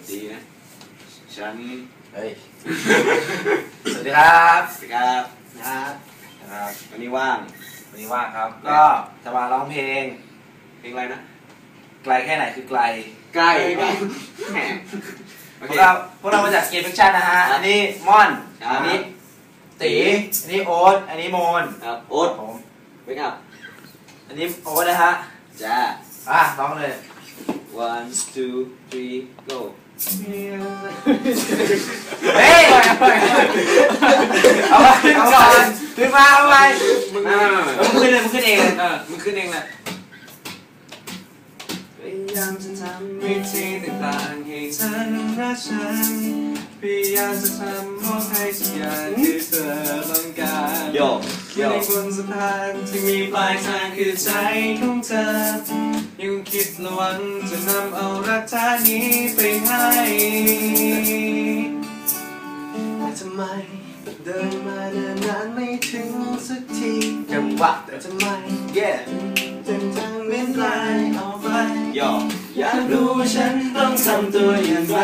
วัสดีนะ ฉันเฮ้ย สวัสดีครับสวัสดีครับครับครับวันนี้ว่าง วันนี้ว่างครับ ก็จะมาร้องเพลง เพลงอะไรนะ ไกลแค่ไหนคือไกลใกล้แหมโอพวเคกเราพวกเรามาจากเกมฟิคชั่นนะฮะ ครับอันนี้ม่อน ครับ อันนี้ตีอันนี้โอ๊ต อันนี้โมนครับโอ๊ตผม เวกอัพอันนี้โอ๊ตนะฮะ จ้า อะร้องเลย one two three go เฮ้ยเอาไปขึ้นก่อนขึ้นมาเอาไปมึงเออมึงขึ้นเลยมึงขึ้นเองเลยเออมึงขึ้นเองแหละพยายามจะทำวิธีต่างๆให้เธอนั้นรักฉันพยายามจะทำมอบให้ทุกอย่างที่เธอต้องการโยอยู่ในบนสะพานที่มีปลายทางคือใจของเธอ ยังคิดระวังจะนำเอารักท่านี้ไปให้ แต่ทำไมเดินมาเดินนานไม่ถึงสักทีจังหวะแต่ทำไมเย้เดินทางเว้นไกลเอาไปโยอยากรู้ฉันต้องทำตัวอย่างไร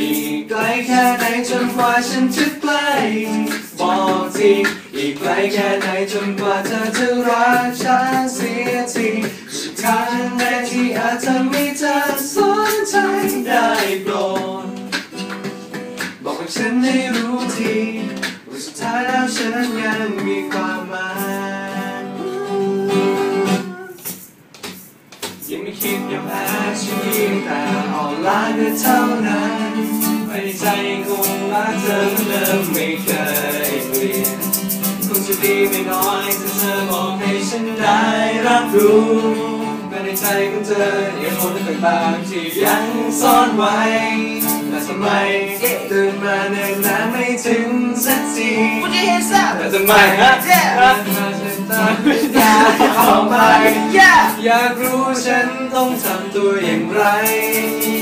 อีกไกลแค่ไหนจนกว่าฉันจะใกล้บอกทีอีก ไกลแค่ไหนจนกว่าเธอจะรักฉันเสียทีสุดทางแรที่อาจทำให้เธอสนใจได้โปรดบอกกับฉันให้รู้ทีว่าสุดท้ายแล้วฉันยังมีความหมายยังไม่คิดยอมแพ้ฉันเพียงแต่อ่อนล้าก็เท่านั้นภายในใจคงรักเธอเหมือนเดิมไม่เคย ดีไม่น้อยถ้าเธอบอกให้ฉันได้รับรู้ภายในใจของเธอยังคงต่างๆที่ยังซ่อนไว้แต่ทำไมเดินมาเนิ่นนานไม่ถึงสักที Put your hands up แต่ทำไมฮะ Yeah รักมาฉันตามไม่ได้ออกไป Yeah อยากรู้ฉันต้องทำตัวอย่างไรไกล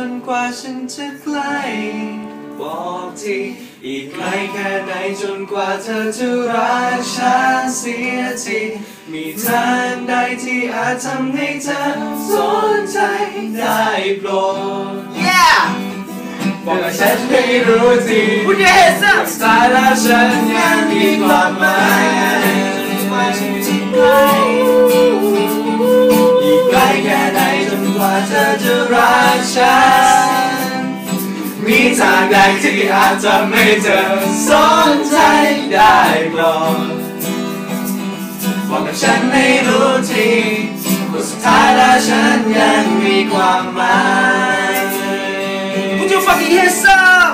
จนกว่าฉันจะใกล้ บอกทีอีกไกลแค่ไหนจนกว่าเธอจะรักฉันเสียทีมีทางใดที่อาจทำให้เธอสนใจได้โปรด Yeah บอกกับฉันให้รู้ที Put your hands up สายแล้วฉันยังมีความหมาย ฉันมีทางใดที่อาจจะไม่เธอสนใจได้โปรดบอกกับฉันให้รู้ทีว่าสุดท้ายแล้วฉันยังมีความหมาย Put your fucking hands up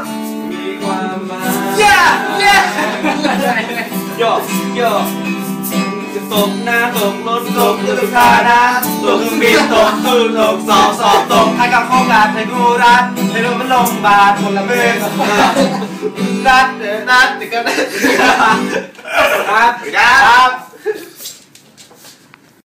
มีความหมาย Yeah Yeah โยโยจะ ตกหน้าตกรถตกตึกคานะตกเครื่องบินตกตู้ตกสอบสอบตกให้กับข้องการให้กูรัดให้รู้มันลงบาทคนละเมืองนัดเดี๋ยวนัดเดี๋ยวก็นัดครับครับ